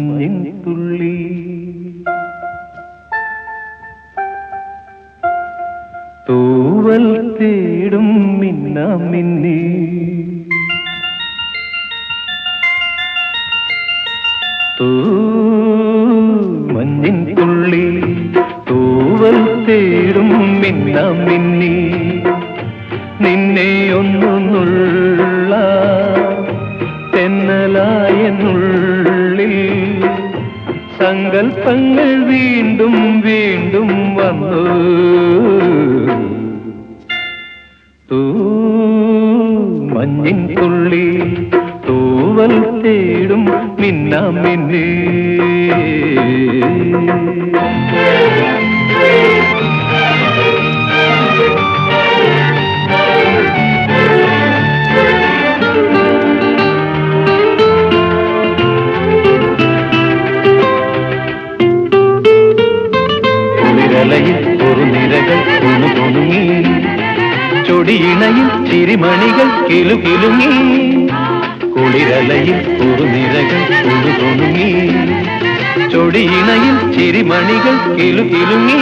മഞ്ഞിൻ തുള്ളി. തൂവൽ തേടും മിന്ന മിന്നി. മഞ്ഞിൻ തുള്ളി. തൂവൽ തേടും മിന്ന മിന്നി. നിന്നെ ഒന്നുന്നുള്ള സങ്കൽപ്പങ്ങൾ വീണ്ടും വീണ്ടും വന്നു. തൂ മഞ്ഞിൻ തുള്ളി തൂവൽ തേടും ஒரு நிறகள் துணு துணுமே சொடி இணையில் சிறுமணிகள் கிளு கிளுமே. குளிரலையில் ஒரு நிறகள் துணு துணுமே சொடி இணையில் சிறுமணிகள் கிளு கிளுமே.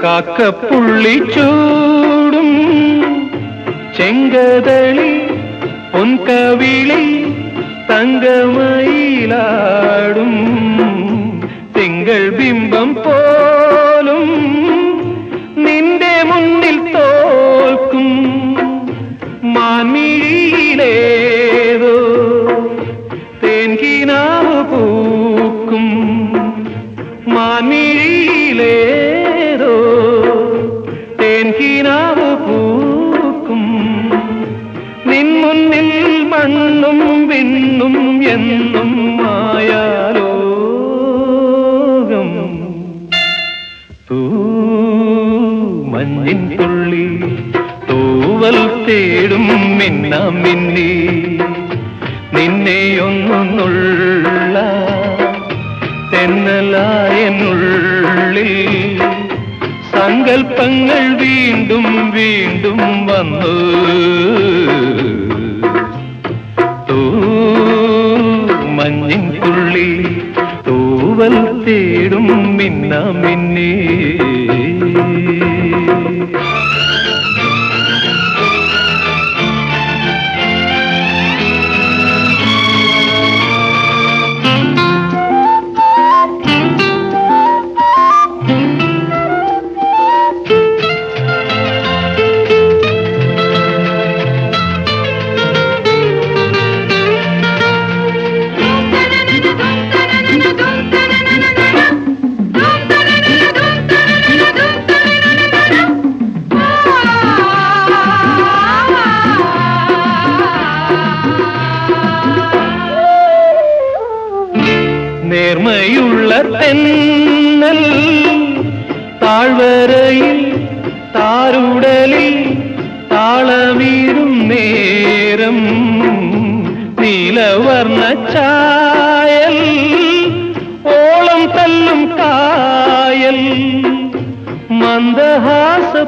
காக்க புள்ளி சூடும் செங்கதளி பொன் கவிழை தங்கமயிலாடும் திங்கள் பிம்பம் போ വിണ്ണും എന്നും മായാലോകം. തൂ മഞ്ഞിൻ തുള്ളി തൂവൽ തേടും മിന്ന മിന്നി. നിന്നെയൊന്നുള്ള ഒന്നൊന്നുള്ള തെന്നലായെന്നുള്ളിൽ സങ്കൽപ്പങ്ങൾ വീണ്ടും വീണ്ടും വന്നു. തേടും മിന്ന മിന്നേ. നേർമയുള്ള തെന്നൽ താഴ്വരയിൽ താരുടലിൽ താളവീരും നേരം നീലവർണ ചായൽ ഓളം തല്ലും കായൽ മന്ദഹാസപ്പൂക്കൾ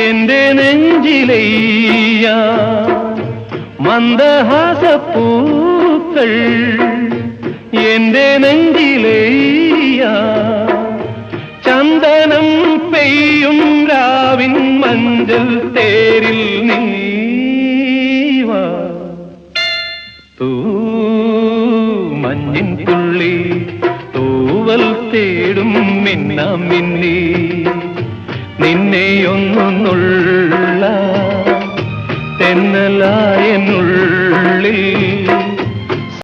എന്റെ നെഞ്ചിലയ്യ മന്ദഹാസപ്പൂക്കൾ എന്റെ നെഞ്ചിലെയ്യാ. ചന്ദനം പെയ്യും രാവിൻ മഞ്ചൽ തേരിൽ നീവാ. തൂ മഞ്ഞിൻ തുള്ളി തൂവൽ തേടും മിന്ന മിന്നി. നിന്നെ ഒന്നൊന്നുള്ള തെന്നലായെന്നുള്ളിൽ